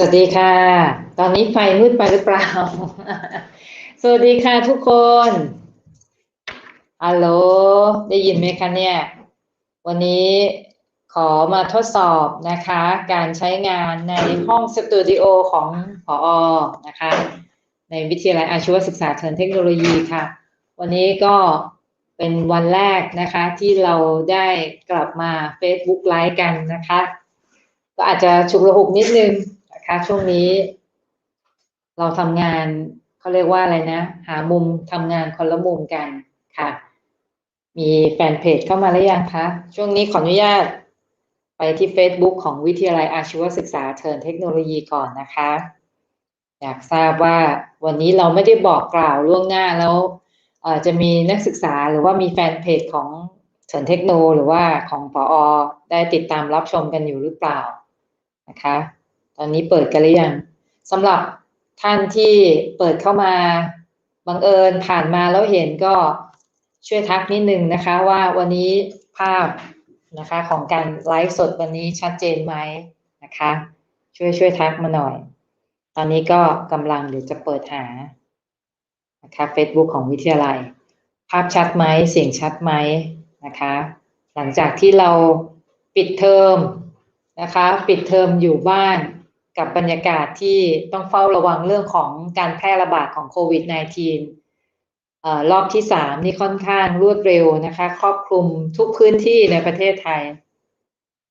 สวัสดีค่ะ ตอนนี้ไฟมืดไปหรือเปล่า สวัสดีค่ะทุกคนฮัลโหล ได้ยินไหมคะเนี่ย วันนี้ขอมาทดสอบนะคะ การใช้งานในห้องสตูดิโอของผออนะคะ ในวิทยาลัยอาชีวศึกษาเทินเทคโนโลยีค่ะ วันนี้ก็เป็นวันแรกนะคะ ที่เราได้กลับมา Facebook ไลฟ์กันนะคะ ก็อาจจะฉุกระหุกนิดนึง คะช่วงนี้ เราทำงานเขาเรียกว่าอะไรนะ หามุมทำงานคนละมุมกันค่ะ มีแฟนเพจเข้ามาแล้วยังคะ ช่วงนี้ขออนุญาต ไปที่ Facebook ของวิทยาลัยอาชีวศึกษาเทินเทคโนโลยีก่อนนะคะ อยากทราบว่าวันนี้เราไม่ได้บอกกล่าวล่วงหน้าแล้วจะมีนักศึกษาหรือว่ามีแฟนเพจของเทินเทคโนหรือว่าของปออได้ติดตามรับชมกันอยู่หรือเปล่านะคะ ตอนนี้เปิดกันหรือยังสำหรับท่านที่เปิดเข้ามาบังเอิญผ่านมาแล้วเห็นก็ช่วยทักนิดนึงนะคะ ว่าวันนี้ภาพนะคะของการไลฟ์สดวันนี้ชัดเจนไหมนะคะ ช่วยช่วยทักมาหน่อย ตอนนี้ก็กำลังเดี๋ยวจะเปิดหานะคะ Facebook ของวิทยาลัย ภาพชัดไหมเสียงชัดไหมนะคะ หลังจากที่เราปิดเทอมนะคะ ปิดเทอมอยู่บ้าน กับบรรยากาศที่ต้องเฝ้าระวังเรื่องของการแพร่ระบาดของโควิด -19 รอบที่สามนี่ค่อนข้างรวดเร็วนะคะ ครอบคลุมทุกพื้นที่ในประเทศไทย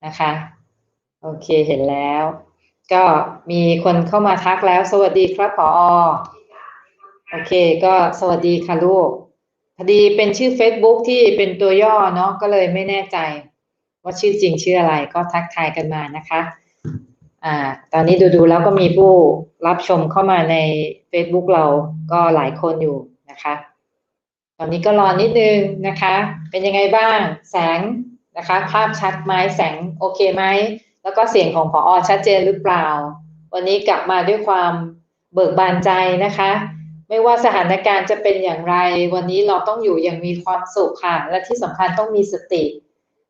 นะคะ โอเคเห็นแล้ว ก็มีคนเข้ามาทักแล้ว สวัสดีครับผอโอเค ก็สวัสดีค่ะลูกพอดีเป็นชื่อ Facebook ที่เป็นตัวย่อเนาะก็เลยไม่แน่ใจ ว่าชื่อจริงชื่ออะไรก็ทักทายกันมานะคะ อ่า ตอนนี้ดูๆแล้วก็มีผู้รับชมเข้ามาใน Facebook เราก็หลายคนอยู่นะคะ ตอนนี้ก็รอนิดนึงนะคะ เป็นยังไงบ้าง แสงนะคะ ภาพชัดไหมแสงโอเคไหม แล้วก็เสียงของพออชัดเจนหรือเปล่า วันนี้กลับมาด้วยความเบิกบานใจนะคะ ไม่ว่าสถานการณ์จะเป็นอย่างไร วันนี้เราต้องอยู่อย่างมีความสุขค่ะ และที่สำคัญต้องมีสติ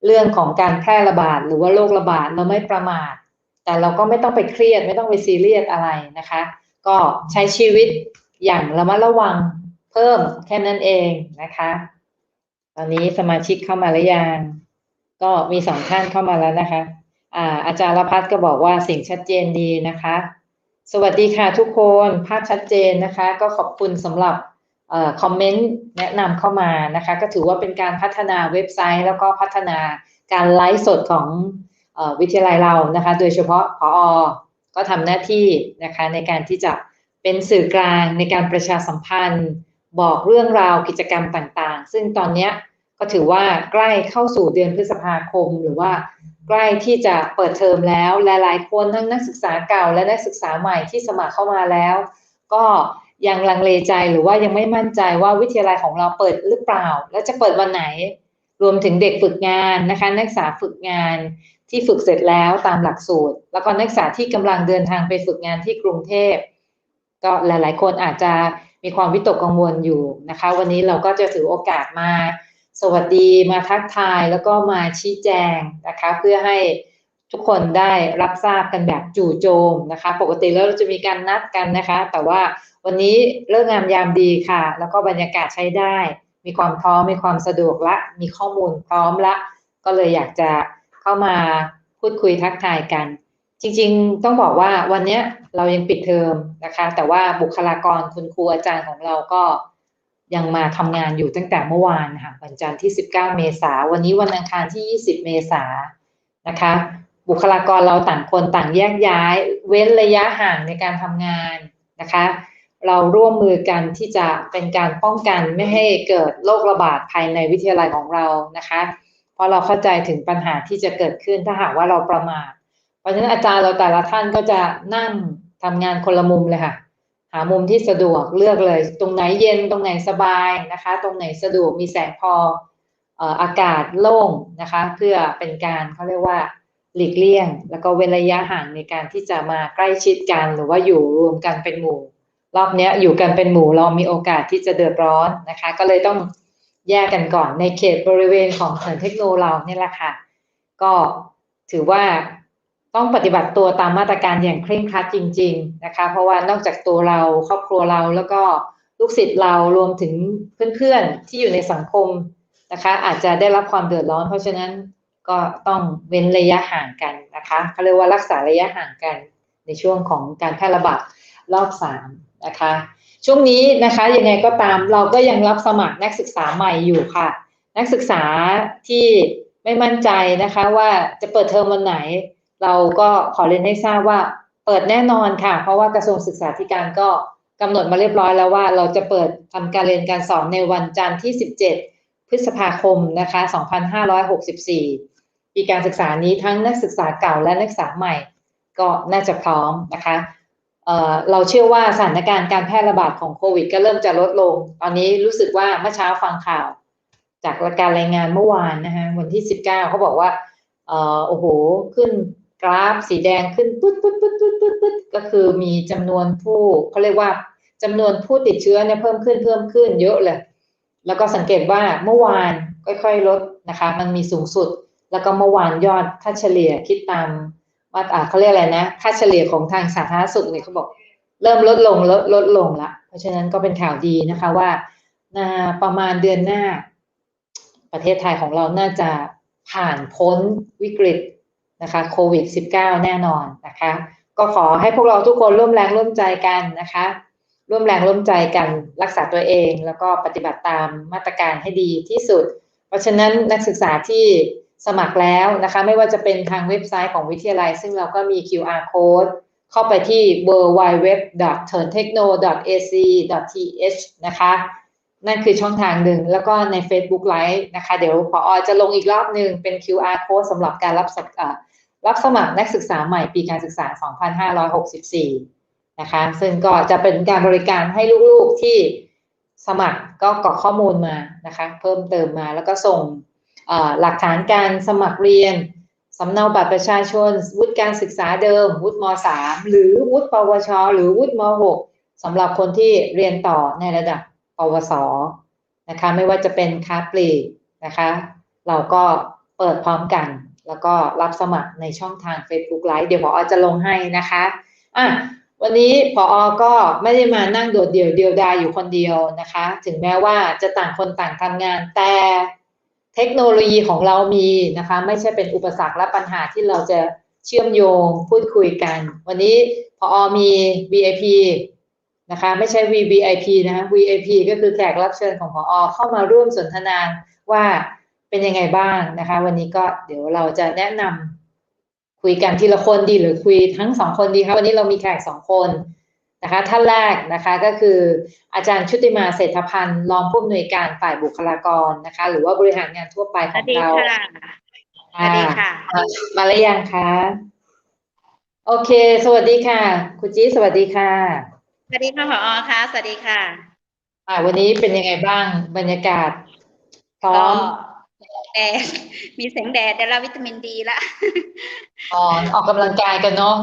เรื่องของการแพร่ระบาดหรือว่าโรคระบาดเราไม่ประมาท แต่เราก็ไม่ต้องไปเครียด ไม่ต้องไปซีเรียสอะไรนะคะ ก็ใช้ชีวิตอย่างระมัดระวังเพิ่มแค่นั้นเองนะคะ ตอนนี้สมาชิกเข้ามาหรือยังก็มีสองท่านเข้ามาแล้วนะคะ อ่า อาจารย์ละพัฒก็บอกว่าสิ่งชัดเจนดีนะคะ สวัสดีค่ะทุกคนภาพชัดเจนนะคะ ก็ขอบคุณสำหรับคอมเมนต์แนะนำเข้ามานะคะ ก็ถือว่าเป็นการพัฒนาเว็บไซต์ แล้วก็พัฒนาการไลฟ์สดของ วิทยาลัยเรานะคะ โดยเฉพาะพออก็ทำหน้าที่นะคะในการที่จะเป็นสื่อกลางในการประชาสัมพันธ์ บอกเรื่องราวกิจกรรมต่างๆ ซึ่งตอนนี้ก็ถือว่าใกล้เข้าสู่เดือนพฤษภาคม หรือว่าใกล้ที่จะเปิดเทอมแล้วหลายๆคนทั้งนักศึกษาเก่าและนักศึกษาใหม่ที่สมัครเข้ามาแล้ว ก็ยังลังเลใจหรือว่ายังไม่มั่นใจว่าวิทยาลัยของเราเปิดหรือเปล่า และจะเปิดวันไหน รวมถึงเด็กฝึกงานนะคะ นักศึกษาฝึกงาน ที่ฝึกเสร็จแล้วตามหลักสูตร แล้วก็นักศึกษาที่กำลังเดินทางไปฝึกงานที่กรุงเทพ ก็หลาย ๆ คนอาจจะมีความวิตกกังวลอยู่นะคะ วันนี้เราก็จะถือโอกาสมา สวัสดีมาทักทายแล้วก็มาชี้แจงนะคะ เพื่อให้ทุกคนได้รับทราบกันแบบจู่โจมนะคะ ปกติแล้วเราจะมีการนัดกันนะคะ แต่ว่าวันนี้เลิกงามยามดีค่ะ แล้วก็บรรยากาศใช้ได้ มีความพร้อมมีความสะดวกละ มีข้อมูลพร้อมละ ก็เลยอยากจะ เข้ามาพูดคุยทักทายกัน จริงๆ ต้องบอกว่าวันนี้เรายังปิดเทอมนะคะ แต่ว่าบุคลากรคุณครูอาจารย์ของเราก็ยังมาทำงานอยู่ตั้งแต่เมื่อวานค่ะวันจันทร์ที่ 19 เมษาวันนี้วันอังคารที่ 20 เมษานะคะ บุคลากรเราต่างคนต่างแยกย้าย เว้นระยะห่างในการทำงานนะคะ เราร่วมมือกันที่จะเป็นการป้องกันไม่ให้เกิดโรคระบาดภายในวิทยาลัยของเรานะคะ เพราะเราเข้าใจถึงปัญหาที่จะเกิดขึ้นถ้าหากว่าเราประมาทเพราะฉะนั้นอาจารย์เราแต่ละท่านก็จะนั่งทำงานคนละมุมเลยค่ะ หามุมที่สะดวกเลือกเลย ตรงไหนเย็นตรงไหนสบายนะคะ ตรงไหนสะดวกมีแสงพออากาศโล่งนะคะ เพื่อเป็นการเขาเรียกว่าหลีกเลี่ยง แล้วก็เว้นระยะห่างในการที่จะมาใกล้ชิดกันหรือว่าอยู่รวมกันเป็นหมู่ รอบนี้อยู่กันเป็นหมู่เรามีโอกาสที่จะเดือดร้อนนะคะ ก็เลยต้อง แยกกันก่อนในเขตบริเวณของเถินเทคโนโลยีเราเนี่ยแหละค่ะ ก็ถือว่าต้องปฏิบัติตัวตามมาตรการอย่างเคร่งครัดจริง ๆนะคะ เพราะว่านอกจากตัวเราครอบครัวเราแล้วก็ลูกศิษย์เรารวมถึงเพื่อนๆที่อยู่ในสังคมนะคะ อาจจะได้รับความเดือดร้อน เพราะฉะนั้นก็ต้องเว้นระยะห่างกันนะคะเขาเรียกว่ารักษาระยะห่างกันในช่วงของการแพร่ระบาดรอบสามนะคะ ช่วงนี้นะคะยังไงก็ตามเราก็ยังรับสมัครนักศึกษาใหม่อยู่ค่ะ นักศึกษาที่ไม่มั่นใจนะคะว่าจะเปิดเทอมวันไหน เราก็ขอเรียนให้ทราบว่าเปิดแน่นอนค่ะ เพราะว่ากระทรวงศึกษาธิการก็กำหนดมาเรียบร้อยแล้วว่าเราจะเปิดทำการเรียนการสอนในวันจันทร์ที่ 17 พฤษภาคมนะคะ 2564 ปีการศึกษานี้ทั้งนักศึกษาเก่าและนักศึกษาใหม่ ก็น่าจะพร้อมนะคะ เราเชื่อว่าสถานการณ์การแพร่ระบาดของโควิด ก็เริ่มจะลดลง ตอนนี้รู้สึกว่าเมื่อเช้าฟังข่าว จากการรายงานเมื่อวานนะคะวันที่ 19เขาบอกว่าโอ้โหขึ้นกราฟสีแดงขึ้นปุ๊ดปุ๊ดปุ๊ดปุ๊ดปุ๊ดปุ๊ดก็คือมีจำนวนผู้เขาเรียกว่าจำนวนผู้ติดเชื้อเนี่ยเพิ่มขึ้นเพิ่มขึ้นเยอะเลย แล้วก็สังเกตว่าเมื่อวานค่อยๆลดนะคะ มันมีสูงสุด แล้วก็เมื่อวานยอดค่าเฉลี่ยคิดตาม ว่าอ่าเขาเรียกอะไรนะ ค่าเฉลี่ยของทางสาธารณสุขเนี่ยเขาบอก เริ่มลดลงลดลดลงละเพราะฉะนั้นก็เป็นข่าวดีนะคะว่าน่าประมาณเดือนหน้า ประเทศไทยของเราน่าจะผ่านพ้นวิกฤตนะคะโควิด -19 แน่นอนนะคะ ก็ขอให้พวกเราทุกคนร่วมแรงร่วมใจกันนะคะ ร่วมแรงร่วมใจกันรักษาตัวเองแล้วก็ปฏิบัติตามมาตรการให้ดีที่สุด เพราะฉะนั้นนักศึกษาที่ สมัครแล้วนะคะ ไม่ว่าจะเป็นทางเว็บไซต์ของวิทยาลัย ซึ่งเราก็มี QR code เข้าไปที่ www.turntechno.ac.th นะคะ นั่นคือช่องทางหนึ่ง แล้วก็ใน Facebook Live นะคะ เดี๋ยวพออจะลงอีกรอบหนึ่งเป็น QR code สำหรับการรับสมัครรับสมัครนักศึกษาใหม่ปีการศึกษา 2564 นะคะ ซึ่งก็จะเป็นการบริการให้ลูกๆที่สมัครก็กรอกข้อมูลมานะคะ เพิ่มเติมมาแล้วก็ส่ง หลักฐานการสมัครเรียนสำเนาบัตรประชาชน วุฒิการศึกษาเดิม วุฒิม .3 หรือวุฒิปวช หรือวุฒิม .6 สำหรับคนที่เรียนต่อในระดับปวสนะคะไม่ว่าจะเป็นค้าปลีกนะคะเราก็เปิดพร้อมกัน แล้วก็รับสมัครในช่องทาง Facebook Live เดี๋ยวพออจะลงให้นะคะอะวันนี้พออก็ไม่ได้มานั่งโดดเดี่ยวเดียวดายอยู่คนเดียวนะคะ ถึงแม้ว่าจะต่างคนต่างทำงานแต่ เทคโนโลยีของเรามีนะคะ ไม่ใช่เป็นอุปสรรคและปัญหาที่เราจะเชื่อมโยงพูดคุยกัน วันนี้พออมี VIP นะคะไม่ใช่ VVIP นะคะ VIP ก็คือแขกรับเชิญของพออเข้ามาร่วมสนทนาว่าเป็นยังไงบ้างนะคะ วันนี้ก็เดี๋ยวเราจะแนะนำคุยกันทีละคนดีหรือคุยทั้งสองคนดีคะวันนี้เรามีแขกสองคน นะคะท่านแรกนะคะก็คืออาจารย์ชุติมาเศรษฐพันธ์รองผู้อำนวยการฝ่ายบุคลากรนะคะ หรือว่าบริหารงานทั่วไปสขวัอสงดีเราค่ะสวัสดีค่ะอ่ามาแล้วยังคะโอเค สวัสดีค่ะ คุณจี้สวัสดีค่ะ สวัสดีค่ะผอค่ะ สวัสดีค่ะอ่าวันนี้เป็นยังไงบ้างบรรยากาศพร้อก็มแดดมีแสงแดดได้รับวิตามินดีละอ๋อออกกำลังกายกันเนาะ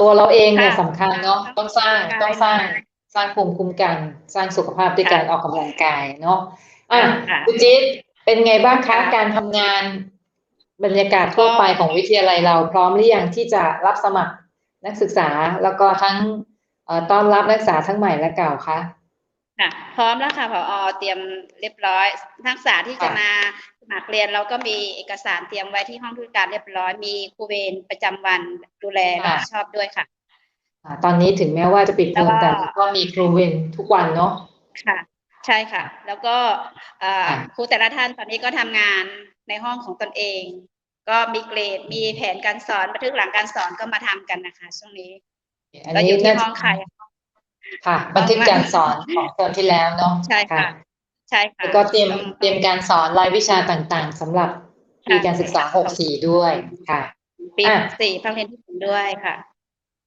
ตัวเราเองเนี่ยค่ะสำคัญเนาะต้องสร้างใช่ต้องสร้างสร้างภูมิคุ้มกัน สร้างสุขภาพด้วยค่ะการออกกำลังกายเนาะอะค่ะคุณจิ๊ดเป็นไงบ้างคะค่ะการทำงานบรรยากาศทั่วไปของวิทยาลัยเราพร้อมหรือยังที่จะรับสมัครนักศึกษาแล้วก็ทั้งเอ่อต้อนรับนักศึกษาทั้งใหม่และเก่าคะ ค่ะพร้อมแล้วค่ะผอเตรียมเรียบร้อยนักศึกษาที่จะค่ะมาสมัครเรียนเราก็มีเอกสารเตรียมไว้ที่ห้องทุกการเรียบร้อย มีครูเวรประจำวันดูแลรับผิดชอบด้วยค่ะอ่าตอนนี้ถึงแม้ว่าจะปิดเทอมแล้วก็แต่ก็มีครูเวรทุกวันเนาะค่ะ ใช่ค่ะ แล้วก็เอ่อค่ะครูแต่ละท่านตอนนี้ก็ทำงานในห้องของตนเอง ก็มีเกรดมีแผนการสอนบันทึกหลังการสอนก็มาทำกันนะคะช่วงนี้อันก็อนี้ยู่ที่น่าห้องใคร ค่ะ บันทึกการสอนของเทอมที่แล้วเนาะใช่ค่ะ ใช่ค่ะแล้วก็เตรียมต้องเตรียมการสอนรายวิชาต่างๆสำหรับปีค่ะการศึกษา64ด้วยค่ะ ปีอะสี่ภาคเรียนที่หนึ่งด้วยค่ะ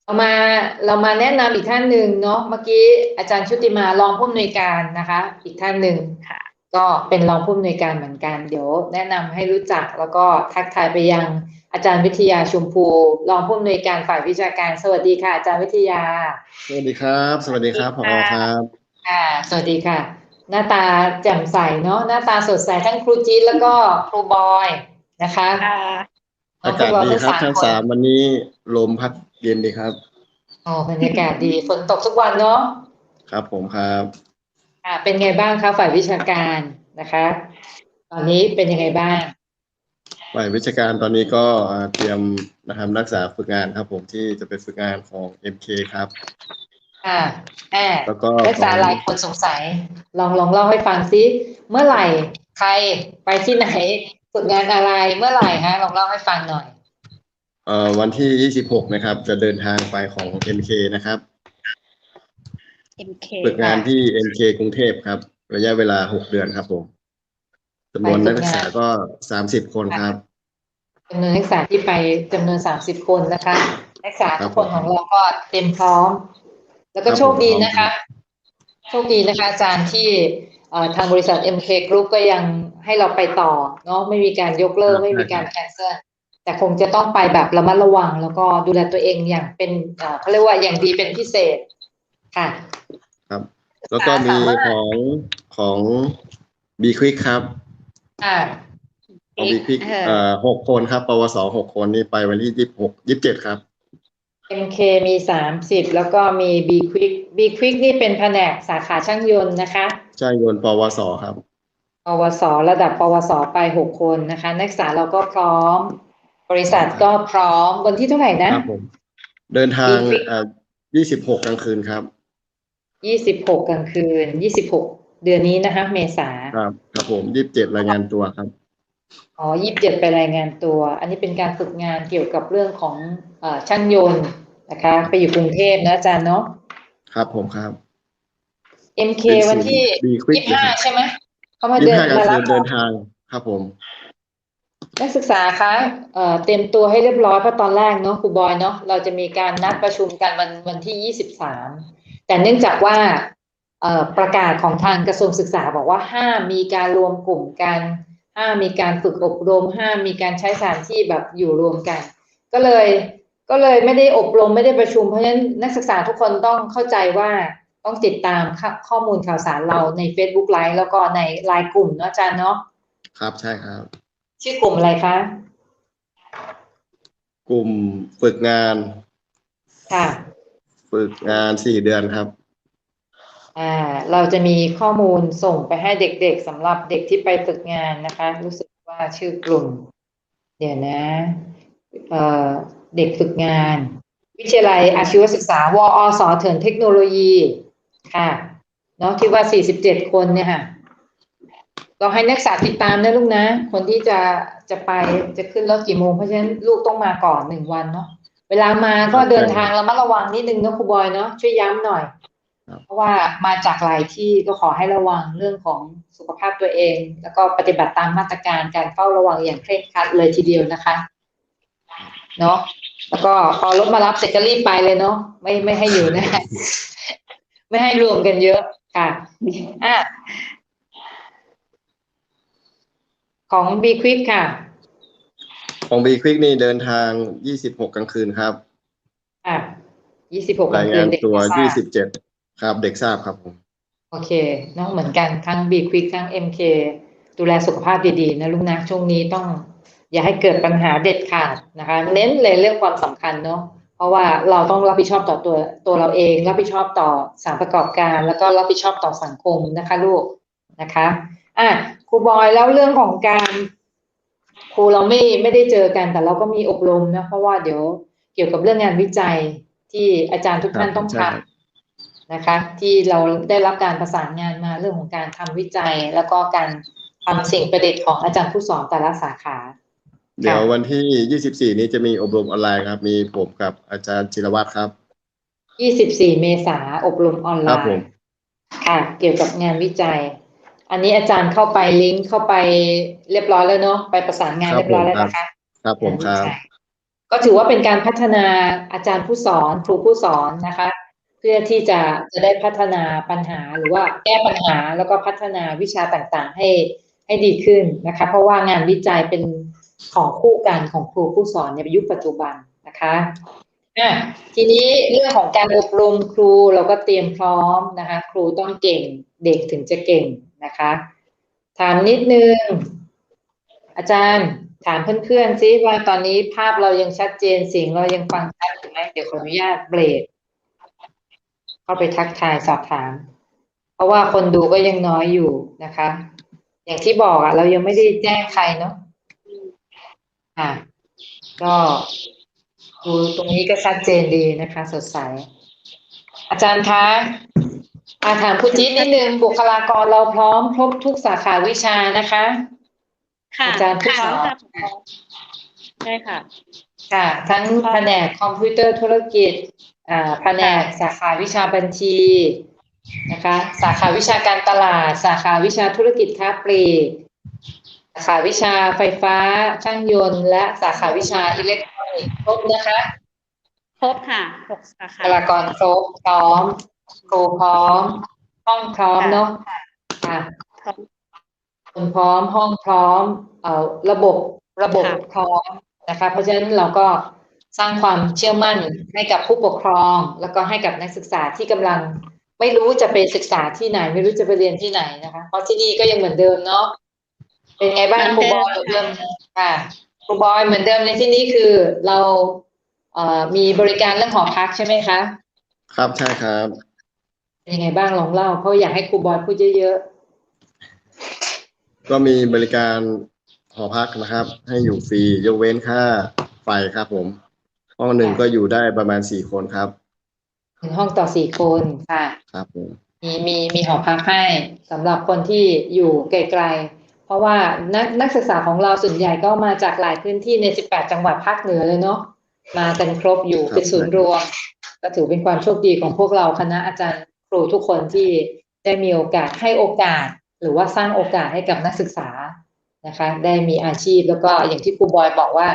เรามาเรามาแนะนำอีกท่านหนึ่งเนาะเมื่อกี้อาจารย์ชุติมารองผู้อำนวยการนะคะ อีกท่านหนึ่งค่ะก็เป็นรองผู้อำนวยการเหมือนกัน เดี๋ยวแนะนำให้รู้จักแล้วก็ทักทายไปยัง อาจารย์วิทยาชุมพูรองผู้อำนวยการฝ่ายวิชาการ สวัสดีค่ะ อาจารย์วิทยา สวัสดีครับ สวัสดีครับผสวัอสดีค่ะครับค่ะสวัสดีค่ะ หน้าตาแจ่มใสเนาะหน้าตาสดใสทั้งครูจี๊ดแล้วก็ครูบอยนะคะอ่าอากาศดีครับทั้งสามวันนี้ลมพัดเย็นดีครับอ๋อบรรยากาศดีฝนตกทุกวันเนาะครับผมครับอ่าเป็นไงบ้างคะฝ่ายวิชาการนะคะ ตอนนี้เป็นยังไงบ้าง ฝ่ายวิชาการตอนนี้ก็อ่าเตรียมนะครับนักศึกษาฝึกงานครับ ผมที่จะไปฝึกงานของ MK ครับอ่าอ่าแล้วก็นักศึกษาหลายคนสงสัย ลองลองเล่าให้ฟังซิเมื่อไหร่ใครไปที่ไหนฝึกงานอะไรเมื่อไหร่ฮะลองเล่าให้ฟังหน่อยเอ่อวันที่ 26 นะครับ จะเดินทางไปของ MK นะครับ MK ฝึกงานที่ MK กรุงเทพครับ ระยะเวลา 6 เดือนครับผมจำนวนนักศึกษาก็ 30 คนครับ จำนวนนักศึกษาที่ไปจำนวนสามสิบคนนะคะ นักศึกษาทุกคนครับผมของเราก็เต็มพร้อม แล้วก็ครับโชคดีผมนะคะ โชคดีนะคะ อาจารย์ที่เอ่อทางบริษัท MK Group ก็ยังให้เราไปต่อเนาะไม่มีการยกเลิกไม่มีการแคนเซิลแต่คงจะต้องไปแบบระมัดระวัง แล้วก็ดูแลตัวเองอย่างเป็นเอ่อเขาเรียกว่าอย่างดีเป็นพิเศษค่ะ ครับ แล้วก็มีของของ B Quick ครับ อ่า ของ B Quick เออเอ่อหกคนครับ ปวสหกคนนี่ไปวันที่ยี่หกยี่สิบเจ็ดครับ MK มีสามสิบแล้วก็มี B Quick B Quick นี่เป็นแผนกสาขาช่างยนต์นะคะช่างยนต์ปวสครับ ปวส ระดับปวส ไปหกคนนะคะ นักศึกษาเราก็พร้อม บริษัทก็พร้อมวันที่เท่าไหร่นะ ครับผม เดินทาง B Quick เอ่อยี่สิบหกกลางคืนครับ ยี่สิบหกกลางคืนยี่สิบหกเดือนนี้นะคะ เมษา ครับ ครับผมยี่สิบเจ็ดรายงานตัวครับ อ๋อยี่สิบเจ็ดไปรายงานตัว อันนี้เป็นการฝึกงานเกี่ยวกับเรื่องของเอ่อช่างยนต์นะคะ ไปอยู่กรุงเทพนะอาจารย์เนาะครับผมครับ MK วันที่ B Quick ยี่สิบห้าใช่ไหมเขามายี่เดิสินบห้ากลางมารัคืบนเดินทางครับผม นักศึกษาคะเอ่อเตรียมตัวให้เรียบร้อยเพราะตอนแรกเนาะครูบอยเนาะเราจะมีการนัดประชุมกันวันวันที่ยี่สิบสามแต่เนื่องจากว่าเอ่อประกาศของทางกระทรวงศึกษาบอกว่าห้ามมีการรวมกลุ่มกัน ห้ามมีการฝึกอบรมห้ามมีการใช้สถานที่แบบอยู่รวมกัน ก็เลยก็เลยไม่ได้อบรมไม่ได้ประชุมเพราะฉะนั้นนักศึกษาทุกคนต้องเข้าใจว่าต้องติดตามข้อข้อมูลข่าวสารเราใน Facebook ไลฟ์แล้วก็ในไลน์กลุ่มเนาะอาจารย์เนาะครับใช่ครับ ชื่อกลุ่มอะไรคะ กลุ่มฝึกงาน ค่ะ ฝึกงานสี่เดือนครับอ่า เราจะมีข้อมูลส่งไปให้เด็กๆสำหรับเด็กที่ไปฝึกงานนะคะ รู้สึกว่าชื่อกลุ่ม เดี๋ยวนะเอ่อเด็กฝึกงาน วิทยาลัยอาชีวศึกษาวอสเถินเทคโนโลยีค่ะเนาะที่ว่า 47 คนเนี่ยค่ะเราให้นักศึกษาติดตามนะลูกนะ คนที่จะจะไปจะขึ้นรถกี่โมง เพราะฉะนั้นลูกต้องมาก่อนหนึ่งวันเนาะเวลามาก็เดินทางระมัดระวังนิดนึงนะครูบอยเนาะช่วยย้ำหน่อย เพราะว่ามาจากหลายที่ก็ขอให้ระวังเรื่องของสุขภาพตัวเอง แล้วก็ปฏิบัติตามมาตรการการเฝ้าระวังอย่างเคร่งครัดเลยทีเดียวนะคะเนาะแล้วก็พอรถมารับเสร็จก็รีบไปเลยเนาะไม่ไม่ให้อยู่นะไม่ให้รวมกันเยอะค่ะอะของ B Quick ค่ะ ของ B Quick นี่เดินทางยี่สิบหกกลางคืนครับ อะยี่สิบหกรายงานเด็กตัวไม่ทรายี่บสิบเจ็ด ครับเด็กทราบครับผม โอเคเน้องเหมือนกันทั้ง B Quick ทั้ง MK ดูแลสุขภาพดีๆ นะลูกนะ ช่วงนี้ต้องอย่าให้เกิดปัญหาเด็ดขาดนะคะ เน้นเลยเรื่องความสำคัญเนาะเพราะว่าเราต้องรับผิดชอบต่อตัวตัวเราเอง รับผิดชอบต่อสานประกอบการ แล้วก็รับผิดชอบต่อสังคมนะคะ ลูกนะคะอะครูบอยแล้วเรื่องของการครูเราไม่ไม่ได้เจอกันแต่เราก็มีอบรมนะเพราะว่าเดี๋ยวเกี่ยวกับเรื่องงานวิจัยที่อาจารย์ทุกท่านต้องทำ นะคะที่เราได้รับการประสานงานมาเรื่องของการทำวิจัย แล้วก็การทำสิ่งประดิษฐ์ของอาจารย์ผู้สอนแต่ละสาขา เดี๋ยววันที่ยี่สิบสี่นี้จะมีอบรมออนไลน์ครับ มีผมกับอาจารย์จิรวัตรครับ 24 เมษาอบรมออนไลครับผมน์ค่ะเกี่ยวกับงานวิจัย อันนี้อาจารย์เข้าไปลิงก์เข้าไปเรียบร้อยแล้วเนาะไปประสานงานครับเรียบร้อยแล้วผมครับนะคะครับผมครับงานวิจัยก็ถือว่าเป็นการพัฒนาอาจารย์ผู้สอนครูผู้สอนนะคะ เพื่อที่จะจะได้พัฒนาปัญหาหรือว่าแก้ปัญหาแล้วก็พัฒนาวิชาต่างๆ ให้ให้ดีขึ้นนะคะ เพราะว่างานวิจัยเป็นของคู่กันของครูผู้สอนในยุคปัจจุบันนะคะอะทีนี้เรื่องของการอบรมครูเราก็เตรียมพร้อมนะคะ ครูต้องเก่งเด็กถึงจะเก่งนะคะ ถามนิดนึง อาจารย์ถามเพื่อนๆซิว่าตอนนี้ภาพเรายังชัดเจนเสียงเรายังฟังชัดอยู่ไหมเดี๋ยวขออนุญาตเบรก เข้าไปทักทายสอบถาม เพราะว่าคนดูก็ยังน้อยอยู่นะคะ อย่างที่บอกอะเรายังไม่ได้แจ้งใครเนาะอะก็ดูตรงนี้ก็ชัดเจนดีนะคะ สดใส อาจารย์คะอาถามคุณจิ๊ดนิดนึงบุคลากรเราพร้อมครบทุกสาขาวิชานะคะ ค่ะอาจารย์ผู้สอนค่ะใช่ค่ะ ค่ะ ทั้งแผนกคอมพิวเตอร์ธุรกิจอ่า แผนกสาขาวิชาบัญชีนะคะสาขาวิชาการตลาด สาขาวิชาธุรกิจค้าปลีกสาขาวิชาไฟฟ้าช่างยนต์ และสาขาวิชาอิเล็กทรอนิกส์ครบนะคะครบค่ะหกสาบุขาคลากรครบพร้อมครูพร้อม ห้องพร้อมเนาะค่ะพร้อมคนพร้อมห้องพร้อมเอ่อระบบระบบค่ะพร้อมนะคะ เพราะฉะนั้นเราก็ สร้างความเชื่อมั่นให้กับผู้ปกครอง แล้วก็ให้กับนักศึกษาที่กำลัง ไม่รู้จะไปศึกษาที่ไหน ไม่รู้จะไปเรียนที่ไหนนะคะเพราะที่นี่ก็ยังเหมือนเดิมเนาะเป็นไงบ้างครูบอยเหมือนเดิมค่ะครูบอยเหมือนเดิมในที่นี้คือเราเอ่อมีบริการเรื่องหอพักใช่ไหมคะครับใช่ครับเป็นยังไงบ้างลองเล่าเพราะอยากให้ครูบอยพูดเยอะก็มีบริการหอพักนะครับ ให้อยู่ฟรียกเว้นค่าไฟครับผม ห้องหนึ่งก็อยู่ได้ประมาณสี่คนครับๆหนึ่งห้องต่อสี่คนค่ะ ครับผมมีมีมีหอพักให้สำหรับคนที่อยู่ไกลๆ เพราะว่านักนักศึกษาของเราส่วนใหญ่ก็มาจากหลายพื้นที่ใน 18 จังหวัดภาคเหนือเลยเนาะมากันครบอยู่เป็นศูนย์รวมก็ถือเป็นความโชคดีของพวกเราคณะอาจารย์ครูทุกคนที่ได้มีโอกาสให้โอกาส หรือว่าสร้างโอกาสให้กับนักศึกษานะคะ ได้มีอาชีพแล้วก็อย่างที่ครูบอยบอกว่า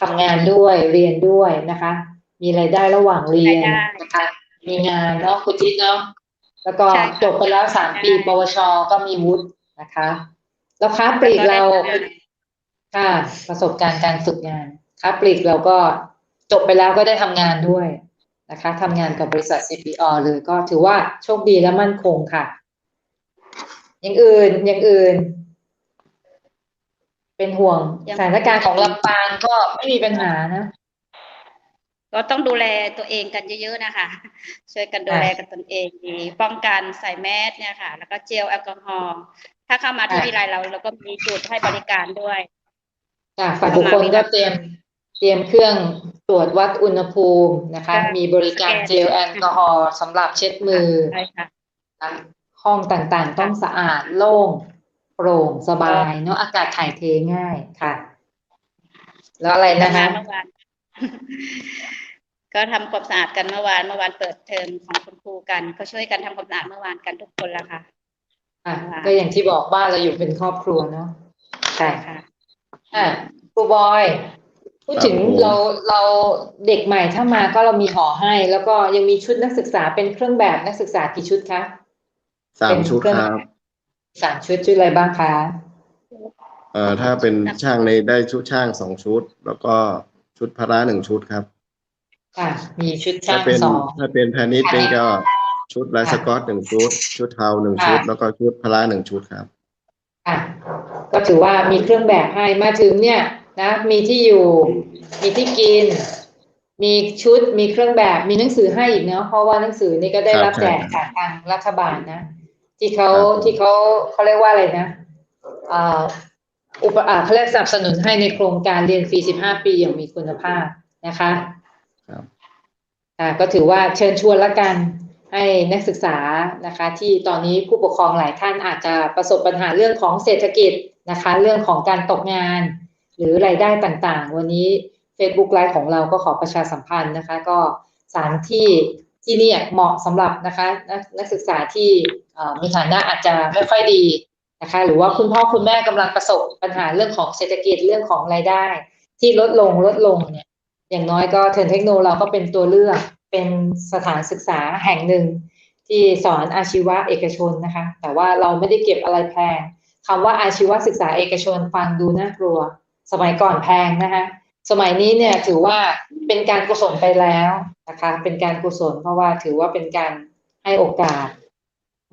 ทำงานด้วยเรียนด้วยนะคะ มีรายได้ระหว่างเรียนรายได้นะคะมีงานเนาะคุณจิ๊ดเนาะแล้วก็ใช่ค่ะจบไปแล้วสามปีใช่ปวช ก็มีวุฒินะคะ แล้วค้าปลีกเราแล้วก็ได้ทำงานค่ะประสบการณ์การฝึกงานค้าปลีกเราก็จบไปแล้วก็ได้ทำงานด้วยนะคะทำงานกับบริษัท CPO เลยก็ถือว่าโชคดีและมั่นคงค่ะ อย่างอื่นอย่างอื่น เป็นห่วงยังสถานการณ์ของลำปางก็ไม่มีปัญหานะ ก็ต้องดูแลตัวเองกันเยอะๆนะคะ ช่วยกันดูแลกันตนเองดีป้องกันใส่แมสเนี่ยค่ะ แล้วก็เจลแอลกอฮอล์ถ้าเข้ามาที่ค่ะวิไลเราเราก็มีจุดให้บริการด้วยค่ะฝ่ายบุคคลก็เตรียมเตรียมเครื่องตรวจวัดอุณหภูมินะคะค่ะมีบริการสแกนเจลแอลกอฮอล์สำหรับเช็ดมือใช่ค่ะนะห้องต่างๆ ต้องสะอาดโล่ง โปร่งสบายเนาะอากาศถ่ายเทง่ายค่ะ แล้วอะไรนะคะทำงานเมื่อวานก็ทำความสะอาดกันเมื่อวานเมื่อวานเปิดเทอมของคุณครูกัน ก็ช่วยกันทำความสะอาดเมื่อวานกันทุกคนละค่ะอะค่ะก็อย่างที่บอกบ้านเราอยู่เป็นครอบครัวเนาะค่ะค่ะอะครูบอยพูดถึงครับผมเราเราเด็กใหม่ถ้ามาก็เรามีห่อให้ แล้วก็ยังมีชุดนักศึกษาเป็นเครื่องแบบนักศึกษากี่ชุดคะสามชุดครับ สามชุดชุดอะไรบ้างคะเอ่อถ้าเป็นช่างในได้ชุดช่างสองชุด แล้วก็ชุดพละหนึ่งชุดครับ ค่ะ มีชุดถ้าช่างเป็นสอง ถ้าเป็นแพนิชนี่ก็ชุดลายสก๊อตหนึ่งชุด ชุดเทาหนึ่งชุด ค่ะ แล้วก็ชุดพละหนึ่งชุดครับ ค่ะ ก็ถือว่ามีเครื่องแบบให้มาถึงเนี่ยนะ มีที่อยู่ มีที่กิน มีชุด มีเครื่องแบบ มีหนังสือให้อีกเนาะ เพราะว่าหนังสือนี่ก็ได้ครับรับ แจกใช่จากทางรัฐบาลนะ ที่เขาครับผมที่เขาเขาเรียกว่าอะไรนะอ่าอุปอ่าเขาเรียกสนับสนุนให้ในโครงการเรียนฟรี 15 ปีอย่างมีคุณภาพนะคะครับอ่าก็ถือว่าเชิญชวนละกันให้นักศึกษานะคะ ที่ตอนนี้ผู้ปกครองหลายท่านอาจจะประสบปัญหาเรื่องของเศรษฐกิจนะคะ เรื่องของการตกงาน หรือรายได้ต่างๆ วันนี้ Facebook ไลฟ์ของเราก็ขอประชาสัมพันธ์นะคะ ก็สถานที่ ที่นี่เหมาะสำหรับนะคะนักนักศึกษาที่มีฐานะอาจจะไม่ค่อยดีนะคะ หรือว่าคุณพ่อคุณแม่กำลังประสบปัญหาเรื่องของเศรษฐกิจเรื่องของรายได้ ที่ลดลงลดลงเนี่ย อย่างน้อยก็เทิร์นเทคโนเราก็เป็นตัวเลือกเป็นสถานศึกษาแห่งหนึ่งที่สอนอาชีวะเอกชนนะคะ แต่ว่าเราไม่ได้เก็บอะไรแพงคำว่าอาชีวศึกษาเอกชนฟังดูน่ากลัว สมัยก่อนแพงนะคะ สมัยนี้เนี่ยถือว่าเป็นการกุศลไปแล้วนะคะ เป็นการกุศลเพราะว่าถือว่าเป็นการให้โอกาส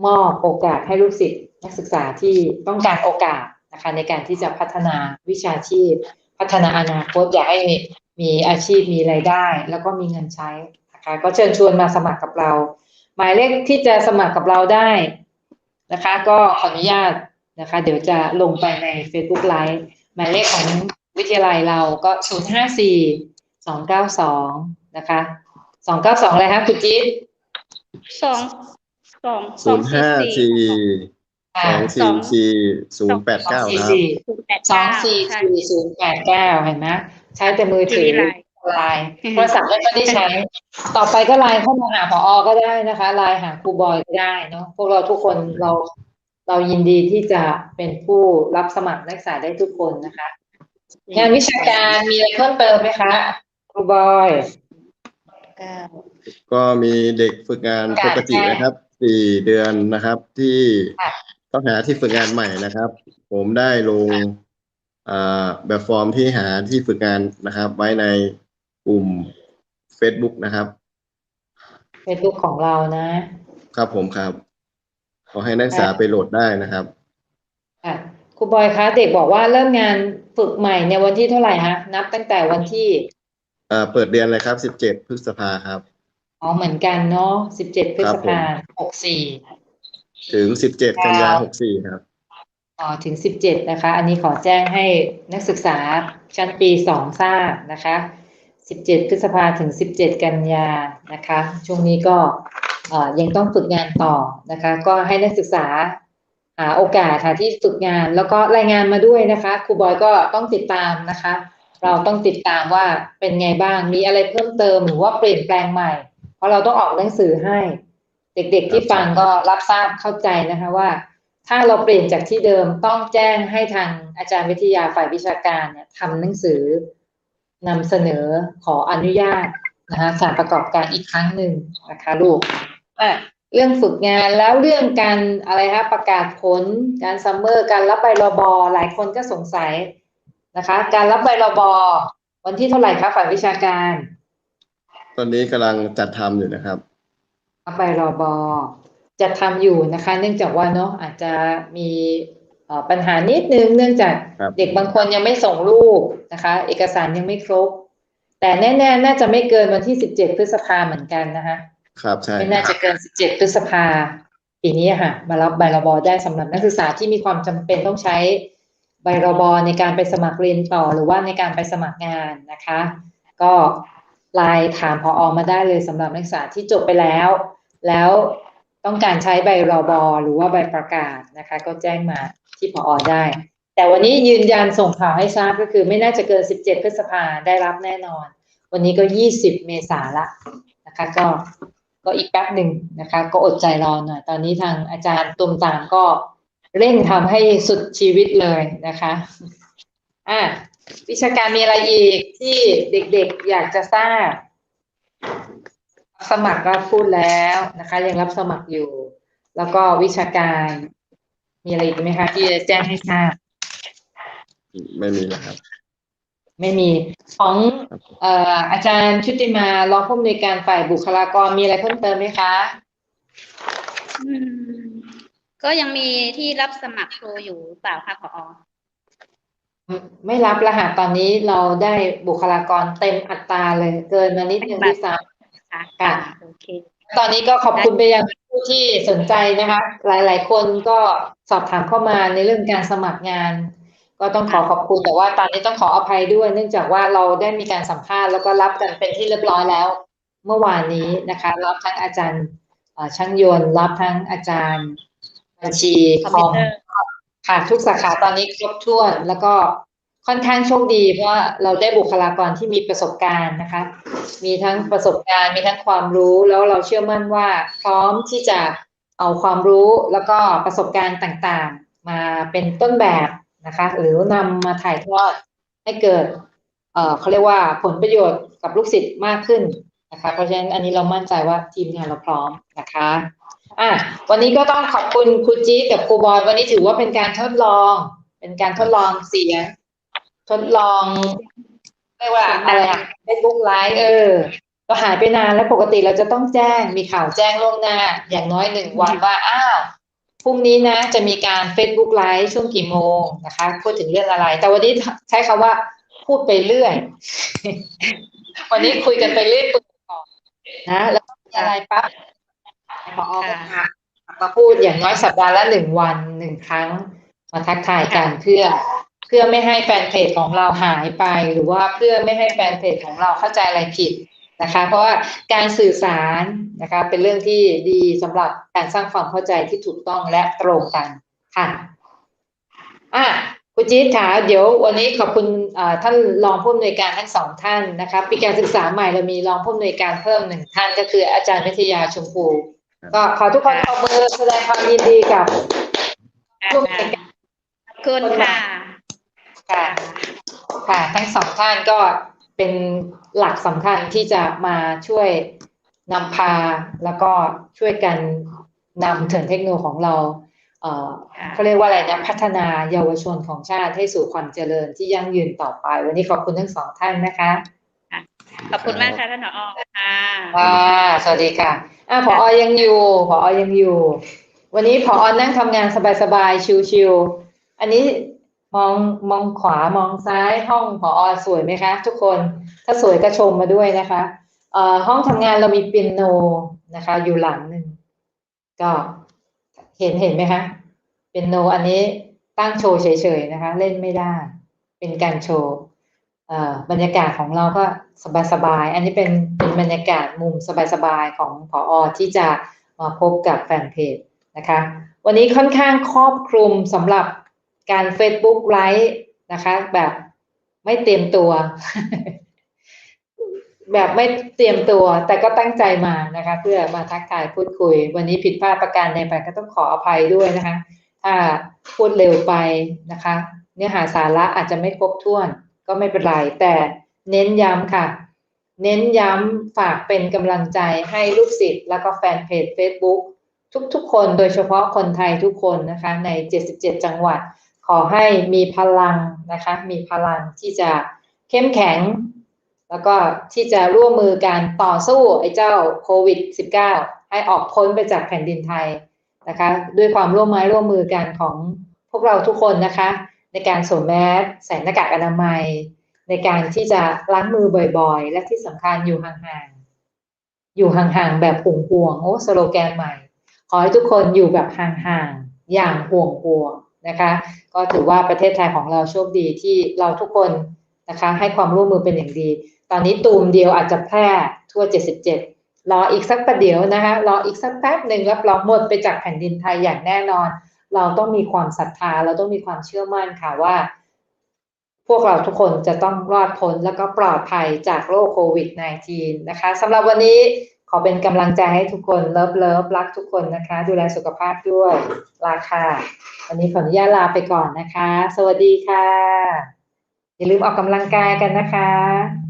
มอบโอกาสให้ลูกศิษย์นักศึกษาที่ต้องการโอกาสนะคะในการที่จะพัฒนาวิชาชีพ พัฒนาอนาคตอยากให้มีมีอาชีพมีรายได้ แล้วก็มีเงินใช้นะคะก็เชิญชวนมาสมัครกับเรา หมายเลขที่จะสมัครกับเราได้นะคะ ก็ขออนุญาตนะคะ เดี๋ยวจะลงไปใน Facebook Live หมายเลขของ วิทยาลัยเราก็ 0 5 4 2 9 2 นะคะ 292 อะไรคะคุณจิ๊บสองสองสศูองนย์ห้าสี่สองสองสี่สี่ศูนย์แปดเก้าสี่ครับสี่ศูนย์แปดสอเก้างสี่ใช่สี่ศูนย์แปดเก้าเห็นไหมใช้แต่มือถือมีไลน์ไลน์อืมโทรศัพท์ไม่ได้ใช้ ต่อไปก็ไลน์เข้ามาหาผอก็ได้นะคะไลน์หาครูบอยก็ได้เนาะพวกเราทุกคนเราเรายินดีที่จะเป็นผู้รับสมัครนักศึกษาได้ทุกคนนะคะ งานวิชาการมีอะไรเพิ่มเติมไหมคะครูบอยเก้าก็มีเด็กฝึกงานประปกาศกติแจ้งนะครับสี่เดือนนะครับ ที่ค่ะต้องหาที่ฝึกงานใหม่นะครับ ผมได้ลงอ่าแบบฟอร์มที่หาที่ฝึกงานนะครับ ไว้ในกลุ่ม Facebook นะครับเฟซบุ๊กของเรานะ ครับผมครับ ขอให้นักศึกษาไปโหลดได้นะครับ ค่ะครูบอยคะเด็กบอกว่าเริ่มงานฝึกใหม่ในยวันที่เท่าไหร่ฮะ นับตั้งแต่วันที่อ่าเปิดเรียนเลยครับสิบเจ็ดพฤษภาครับ อ๋อเหมือนกันเนาะสิบเจ็ดพฤษภาหกสี่ถึงสิบเจ็ดกันยาครับหกสี่ครับอ๋อถึงสิบเจ็ดนะคะ อันนี้ขอแจ้งให้นักศึกษาชั้นปีสองทราบนะคะสิบเจ็ดพฤษภาถึงสิบเจ็ดกันยานะคะ ช่วงนี้ก็เอ่อยังต้องฝึกงานต่อนะคะ ก็ให้นักศึกษา หาโอกาสหาที่ฝึกงานแล้วก็รายงานมาด้วยนะคะครูบอยก็ต้องติดตามนะคะ เราต้องติดตามว่าเป็นไงบ้างมีอะไรเพิ่มเติมหรือว่าเปลี่ยนแปลงใหม่ เพราะเราต้องออกหนังสือให้ เด็กๆที่ฟังก็รับทราบเข้าใจนะคะว่า ถ้าเราเปลี่ยนจากที่เดิมต้องแจ้งให้ทางอาจารย์วิทยาฝ่ายวิชาการเนี่ยทำหนังสือนำเสนอขออนุญาตนะคะสารประกอบการอีกครั้งหนึ่งนะคะลูกอะ เรื่องฝึกงานแล้วเรื่องการอะไรคะประกาศผล การซัมเมอร์การรับใบรบหลายคนก็สงสัยนะคะ การรับใบรบวันที่เท่าไหร่คะฝ่ายวิชาการ ตอนนี้กำลังจัดทำอยู่นะครับรับใบรบจะทำอยู่นะคะ เนื่องจากว่าเนาะอาจจะมีเอ่อปัญหานิดนึงเนื่องจากครับเด็กบางคนยังไม่ส่งรูปนะคะ เอกสารยังไม่ครบ แต่แน่ ๆ น่าจะไม่เกินวันที่ 17 พฤษภาเหมือนกันนะคะ ครับใช่ไม่น่าจะเกิน 17 พฤษภาปีนี้ค่ะ มารับใบรบได้สำหรับนักศึกษาที่มีความจำเป็นต้องใช้ใบรบในการไปสมัครเรียนต่อหรือว่าในการไปสมัครงานนะคะ ก็ไลน์ถามพออมาได้เลยสำหรับนักศึกษาที่จบไปแล้ว แล้วต้องการใช้ใบรบหรือว่าใบประกาศนะคะ ก็แจ้งมาที่พออได้ แต่วันนี้ยืนยันส่งข่าวให้ทราบก็คือไม่น่าจะเกิน 17 พฤษภาได้รับแน่นอน วันนี้ก็ 20 เมษาละนะคะ ก็ ก็อีกแป๊บหนึ่งนะคะ ก็อดใจรอหน่อย ตอนนี้ทางอาจารย์ตุมตามก็เร่งทำให้สุดชีวิตเลยนะคะอะวิชาการมีอะไรอีกที่เด็กๆอยากจะทราบ สมัครก็พูดแล้วนะคะ ยังรับสมัครอยู่ แล้วก็วิชาการมีอะไรอีกไหมคะที่จะแจ้งให้ทราบ ไม่มีแล้วครับ ไม่มีของเอ่ออาจารย์ชุติมารองผู้อำนวยการฝ่ายบุคลากรมีอะไรเพิ่มเติมไหมคะอืมก็ยังมีที่รับสมัครครูอยู่เปล่าคะผอไม่ไม่รับแล้วค่ะตอนนี้เราได้บุคลากรเต็มอัตราเลย เกินมานิดนึงด้วยซ้ค่ะค่ะโอเคำตอนนี้ก็ขอบคุณไปยังผู้ที่สนใจนะคะ หลาย ๆ คนก็สอบถามเข้ามาในเรื่องการสมัครงาน ก็ต้องขอขอบคุณแต่ว่าตอนนี้ต้องขออภัยด้วย เนื่องจากว่าเราได้มีการสัมภาษณ์แล้วก็รับกันเป็นที่เรียบร้อยแล้ว เมื่อวานนี้นะคะ รับทั้งอาจารย์เอ่อช่างยนต์รับทั้งอาจารย์บัญชีคอมคพิอวมเตอร์ค่ะทุกสาขาตอนนี้ครบถ้วน แล้วก็ค่อนข้างโชคดีเพราะว่าเราได้บุคลากรที่มีประสบการณ์นะคะ มีทั้งประสบการณ์มีทั้งความรู้แล้วเราเชื่อมั่นว่าพร้อมที่จะเอาความรู้แล้วก็ประสบการณ์ต่างๆ มาเป็นต้นแบบ นะคะ หรือนำมาถ่ายทอดให้เกิดเอ่อเขาเรียกว่าผลประโยชน์กับลูกศิษย์มากขึ้นนะคะ เพราะฉะนั้นอันนี้เรามั่นใจว่าทีมงานเราพร้อมนะคะอะวันนี้ก็ต้องขอบคุณครูจี๊กับครูบอยวันนี้ถือว่าเป็นการทดลอง เป็นการทดลองเสียงทดลองเรียกว่าอะไรอะเฟซบุ๊กไลฟ์เออก็หายไปนานแล้วปกติเราจะต้องแจ้งมีข่าวแจ้งล่วงหน้า อย่างน้อยหนึ่งวันว่าอ้าว พรุ่งนี้นะจะมีการ Facebook ไลฟ์ช่วงกี่โมงนะคะ พูดถึงเรื่องอะไร แต่วันนี้ใช้คำว่าพูดไปเรื่อย วันนี้คุยกันไปเรื่อยเปื่อยก่อนนะแล้วก็มีอะไรปั๊บพอก็มามาพูดอย่างน้อยสัปดาห์ละหนึ่งวันหนึ่งครั้ง มาทักทายกันเพื่อ เพื่อไม่ให้แฟนเพจของเราหายไป หรือว่าเพื่อไม่ให้แฟนเพจของเราเข้าใจอะไรผิด นะคะ เพราะว่าการสื่อสารนะคะเป็นเรื่องที่ดีสำหรับการสร้างความเข้าใจที่ถูกต้องและตรงกันค่ะอะคุณจี๊ดค่ะเดี๋ยววันนี้ขอบคุณอ่าท่านรองผู้อำนวยการทั้งสองท่านนะคะปีการศึกษาใหม่เรามีรองผู้อำนวยการเพิ่มหนึ่งท่านก็คืออาจารย์วิทยาชมพู ก็ขอทุกคนขอมือแสดงความยินดีกับร่วมในการขอบคุณค่ะค่ะ ค่ะ ทั้งสองท่านก็ เป็นหลักสำคัญที่จะมาช่วยนำพาแล้วก็ช่วยกันนำเถินเทคโนโลยีของเราเอ่อค่ะเขาเรียกว่าอะไรนะพัฒนาเยาวชนของชาติให้สู่ความเจริญที่ยั่งยืนต่อไป วันนี้ขอบคุณทั้งสองท่านนะคะขอบคุณมากค่ะท่านผอค่ะค่ะสวัสดีค่ะอ่าผอยังอยู่ผอยังอยู่ วันนี้ผอนั่งทำงานสบายๆชิวๆอันนี้ มองมองขวามองซ้ายห้องผออสวยไหมคะ ทุกคนถ้าสวยก็ชมมาด้วยนะคะเอ่อห้องทำงานเรามีเปียโนนะคะ อยู่หลังหนึ่งก็เห็นเห็นไหมคะเปียโนอันนี้ตั้งโชว์เฉยๆนะคะ เล่นไม่ได้ เป็นการโชว์เอ่อบรรยากาศของเราก็สบายๆ อันนี้เป็นเป็นบรรยากาศมุมสบายๆ ของผออที่จะมาพบกับแฟนเพจนะคะ วันนี้ค่อนข้างครอบคลุมสำหรับ การ Facebook ไลฟ์นะคะ แบบไม่เตรียมตัว แบบไม่เตรียมตัว แต่ก็ตั้งใจมานะคะ เพื่อมาทักทายพูดคุย วันนี้ผิดพลาดประการใดไปก็ต้องขออภัยด้วยนะคะ ถ้าพูดเร็วไปนะคะ เนื้อหาสาระอาจจะไม่ครบถ้วน ก็ไม่เป็นไร แต่เน้นย้ำค่ะ เน้นย้ำฝากเป็นกำลังใจให้ลูกศิษย์แล้วก็แฟนเพจ Facebook ทุกๆ คนโดยเฉพาะคนไทยทุกคนนะคะ ใน 77 จังหวัด ขอให้มีพลังนะคะ มีพลังที่จะเข้มแข็ง แล้วก็ที่จะร่วมมือการต่อสู้ไอ้เจ้าโควิด -19 ให้ออกพ้นไปจากแผ่นดินไทยนะคะ ด้วยความร่วมไม้ร่วมมือกันของพวกเราทุกคนนะคะ ในการสวมแมสใส่หน้ากากอนามัย ในการที่จะล้างมือบ่อยๆ และที่สำคัญอยู่ห่างๆ อยู่ห่างๆ แบบห่วงๆโอ้สโลแกนใหม่ ขอให้ทุกคนอยู่แบบห่างๆ อย่างห่วงๆ นะคะ ก็ถือว่าประเทศไทยของเราโชคดีที่เราทุกคนนะคะให้ความร่วมมือเป็นอย่างดี ตอนนี้ตูมเดียวอาจจะแพร่ทั่ว 77 รออีกสักประเดี๋ยวนะคะ รออีกสักแป๊บหนึ่งรับรองหมดไปจากแผ่นดินไทยอย่างแน่นอน เราต้องมีความศรัทธา เราต้องมีความเชื่อมั่นค่ะว่า พวกเราทุกคนจะต้องรอดพ้นแล้วก็ปลอดภัยจากโรคโควิด -19 นะคะสำหรับวันนี้ ขอเป็นกำลังใจให้ทุกคนเลิฟเลิฟรักทุกคนนะคะ ดูแลสุขภาพด้วยลาค่ะวันนี้ขออนุญาตลาไปก่อนนะคะ สวัสดีค่ะ อย่าลืมออกกำลังกายกันนะคะ